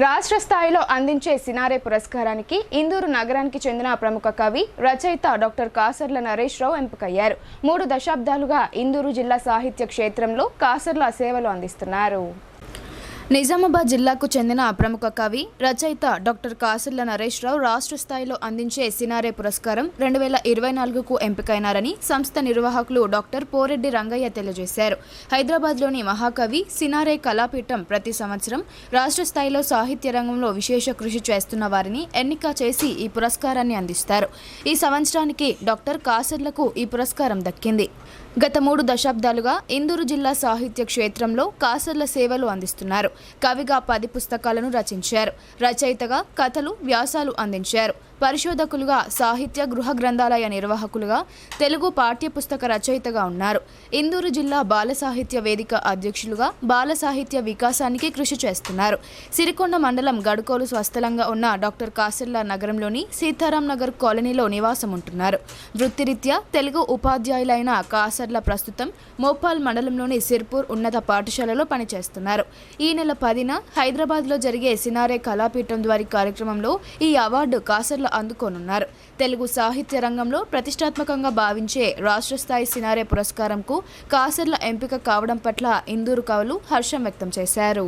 రాష్ట్ర స్థాయిలో అందించే సినారే పురస్కారానికి ఇందూరు నగరానికి చెందిన ప్రముఖ కవి రచయిత డాక్టర్ కాసర్ల నరేష్ రావు ఎంపికయ్యారు. మూడు దశాబ్దాలుగా ఇందూరు జిల్లా సాహిత్య క్షేత్రంలో కాసర్ల సేవలు అందిస్తున్నారు. నిజామాబాద్ జిల్లాకు చెందిన ప్రముఖ కవి రచయిత డాక్టర్ కాసుల నరేష్ రావు రాష్ట్ర స్థాయిలో అందించే సినారే పురస్కారం రెండు వేల ఇరవై నాలుగుకు ఎంపికైనారని సంస్థ నిర్వాహకులు డాక్టర్ పోరెడ్డి రంగయ్య తెలియజేశారు. హైదరాబాద్లోని మహాకవి సినారే కళాపీఠం ప్రతి సంవత్సరం రాష్ట్ర స్థాయిలో సాహిత్య రంగంలో విశేష కృషి చేస్తున్న వారిని ఎన్నిక చేసి ఈ పురస్కారాన్ని అందిస్తారు. ఈ సంవత్సరానికి డాక్టర్ కాసర్లకు ఈ పురస్కారం దక్కింది. గత మూడు దశాబ్దాలుగా ఇందూరు జిల్లా సాహిత్య క్షేత్రంలో కాసర్ల సేవలు అందిస్తున్నారు. కవిగా పది పుస్తకాలను రచించారు. రచయితగా కథలు వ్యాసాలు అందించారు. పరిశోధకులుగా సాహిత్య గృహ గ్రంథాలయ నిర్వాహకులుగా తెలుగు పాఠ్య పుస్తక రచయితగా ఉన్నారు. ఇందూరు జిల్లా బాల సాహిత్య వేదిక అధ్యక్షులుగా బాల సాహిత్య వికాసానికి కృషి చేస్తున్నారు. సిరికొండ మండలం గడుకోలు స్వస్థలంగా ఉన్న డాక్టర్ కాసర్ల నగరంలోని సీతారాం నగర్ కాలనీలో నివాసం ఉంటున్నారు వృత్తిరీత్యా తెలుగు ఉపాధ్యాయులైన కాసర్ల ప్రస్తుతం మోపాల్ మండలంలోని సిర్పూర్ ఉన్నత పాఠశాలలో పనిచేస్తున్నారు. ఈ నెల పదిన హైదరాబాద్లో జరిగే సినారే కళాపీఠం ద్వారి కార్యక్రమంలో ఈ అవార్డు కాసర్ల అందుకోనున్నారు. తెలుగు సాహిత్య రంగంలో ప్రతిష్టాత్మకంగా భావించే రాష్ట్ర స్థాయి సినారే పురస్కారంకు కాసర్ల ఎంపిక కావడం పట్ల ఇందూరు కవులు హర్షం వ్యక్తం చేశారు.